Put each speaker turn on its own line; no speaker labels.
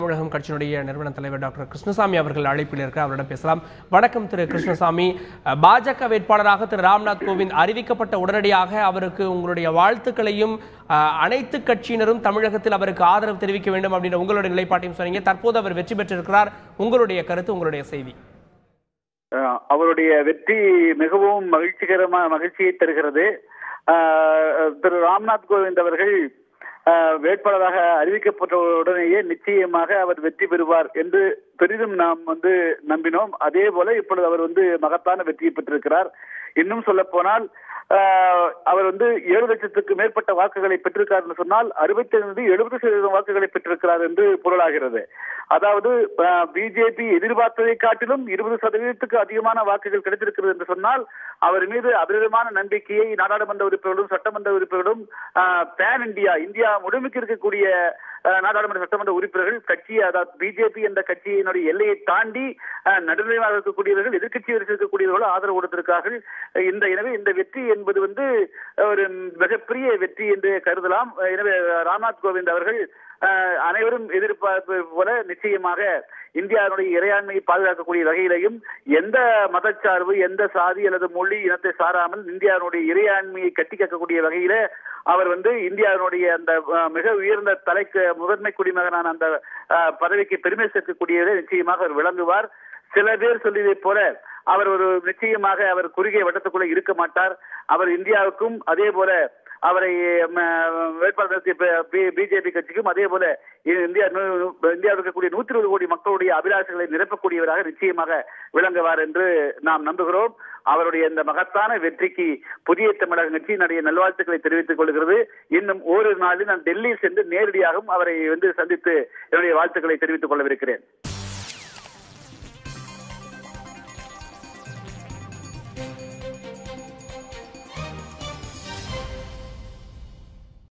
தமிழகம் கட்சியினுடைய நிறுவன தலைவர் டாக்டர் கிருஷ்ணசாமி அவர்கள் அழைப்பில் இருக்க அவரிடம் பேசலாம். வணக்கம் திரு கிருஷ்ணசாமி. பாஜக வேட்பாளராக திரு ராம்நாத் கோவிந்த் அறிவிக்கப்பட்ட உடனடியாக அவருக்கு உங்களுடைய வாழ்த்துக்களையும் அஹ், அனைத்து கட்சியினரும் தமிழகத்தில் அவருக்கு ஆதரவு தெரிவிக்க வேண்டும் அப்படின்ற உங்களுடைய நிலைப்பாட்டையும் சொன்னீங்க. தற்போது அவர் வெற்றி பெற்றிருக்கிறார். உங்களுடைய கருத்து உங்களுடைய செய்தி.
அஹ் அவருடைய வெற்றி மிகவும் மகிழ்ச்சிகரமான மகிழ்ச்சியை தருகிறது. திரு ராம்நாத் கோவிந்த் அவர்கள் வேட்பாளராக அறிவிக்கப்பட்ட உடனேயே நிச்சயமாக அவர் வெற்றி பெறுவார் என்று பெரிதும் நாம் வந்து நம்பினோம். அதே போல இப்பொழுது அவர் வந்து மகத்தான வெற்றியை பெற்றிருக்கிறார். இன்னும் சொல்ல போனால் அவர் வந்து ஏழு லட்சத்துக்கு மேற்பட்ட வாக்குகளை பெற்றிருக்கார் என்று சொன்னால் அறுபத்தி ஐந்து எழுபது சதவீதம் வாக்குகளை பெற்றிருக்கிறார் என்று பொருளாகிறது. அதாவது பிஜேபி எதிர்பார்த்ததை காட்டிலும் இருபது சதவீதத்துக்கு அதிகமான வாக்குகள் கிடைத்திருக்கிறது என்று சொன்னால் அவர் மீது அபரிதமான நம்பிக்கையை நாடாளுமன்ற உறுப்பினர்களும் சட்டமன்ற உறுப்பினர்களும் பேன் இந்தியா இந்தியா முழுமைக்கு இருக்கக்கூடிய நாடாளுமன்ற சட்டமன்ற உறுப்பினர்கள் கட்சி அதாவது பிஜேபி என்ற கட்சியினுடைய எல்லையை தாண்டி அஹ், நடுநிலையாக இருக்கக்கூடியவர்கள் எதிர்கட்சி இருக்கக்கூடியவர்கள் ஆதரவு கொடுத்திருக்கார்கள். இந்த எனவே இந்த வெற்றி என்பது வந்து ஒரு மிகப்பெரிய வெற்றி என்று கருதலாம். எனவே ராம்நாத் கோவிந்த் அவர்கள் அனைவரும் எதிர்பார்ப்பு போல நிச்சயமாக இந்தியாவுடைய இறையாண்மையை பாதுகாக்கக்கூடிய வகையிலையும் எந்த மதச்சார்பு எந்த சாதி அல்லது மொழி இனத்தை சாராமல் இந்தியாவுடைய இறையாண்மையை கட்டி கேட்கக்கூடிய வகையில அவர் வந்து இந்தியாவினுடைய அந்த மிக உயர்ந்த தலைக்கு முதன்மை குடிமகனான அந்த பதவிக்கு பெருமை சேர்க்கக்கூடியதை நிச்சயமாக அவர் விளங்குவார். சில பேர் சொல்லியதை போல அவர் ஒரு நிச்சயமாக அவர் குறுகிய வட்டத்துக்குள்ள இருக்க மாட்டார். அவர் இந்தியாவுக்கும் அதே போல அவரை வேட்பாளர் நிறுத்திய பிஜேபி கட்சிக்கும் அதே போல இந்தியா இந்தியாவில் இருக்கக்கூடிய நூத்தி இருபது கோடி மக்களுடைய அபிலாஷங்களை நிரப்பக்கூடியவராக நிச்சயமாக விளங்குவார் என்று நாம் நம்புகிறோம். அவருடைய இந்த மகத்தான வெற்றிக்கு புதிய தமிழக கட்சியினுடைய நல்வாழ்த்துக்களை தெரிவித்துக் கொள்கிறது. இன்னும் ஒரு நாளில் நான் டெல்லி சென்று நேரடியாகவும் அவரை வந்து சந்தித்து என்னுடைய வாழ்த்துக்களை தெரிவித்துக் கொள்ளவிருக்கிறேன்.